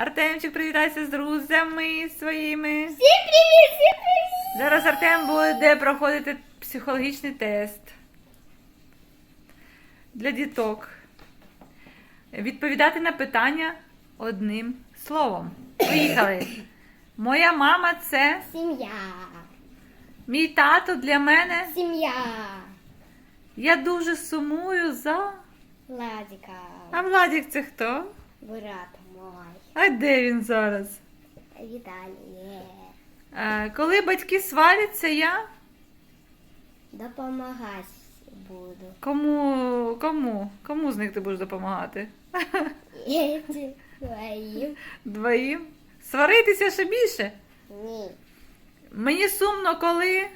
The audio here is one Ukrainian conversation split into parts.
Артемчик, привітайся з друзями своїми. Всім привіт, всім привіт! Зараз Артем буде проходити психологічний тест для діток. Відповідати на питання одним словом. Поїхали. Моя мама це Сім'я. мій тато для мене. Сім'я. Я дуже сумую за. Владіка. А Владік це хто? Брат. А де він зараз? Віталій. Е, коли батьки сваряться, я Допомагати буду. кому, кому? Кому з них ти будеш допомагати? Твоїм. Двоїм. Сваритися ще більше. Ні. Мені сумно, коли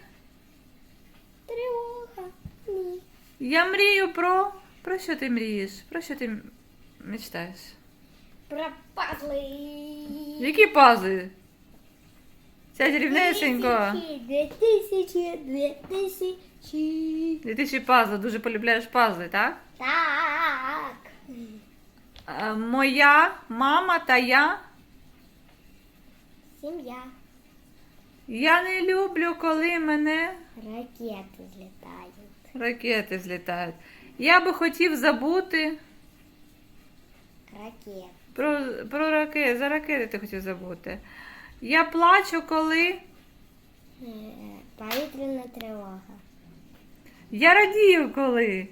Тривога. Ні. я мрію про. Про що ти мрієш? Про що ти м- мечтаєш? Пропадли. Які пазли? Сядь рівнесенько. Дві тисячі, дві тисячі. І ти ще пазли, дуже полюбляєш пазли, так? Так. Е, моя мама та я. Сім'я. Я не люблю, коли мене Ракети злітають. ракети злітають. Я би хотів забути Ракети. про, про ракети. За ракети ти хотів забути. Я плачу, коли. Е, Повітряна тривога. Я радію, коли.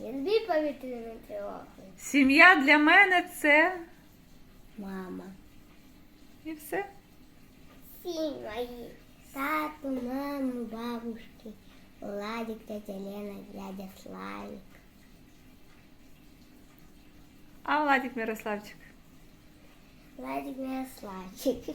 Я люблю повітряну тривогу. Сім'я для мене це. Мама. І все. Всі мої. Тату, маму, бабушки. Владик, тетя Лена, дядя Славик. Владик Мирославчик. Владик Мирославчик.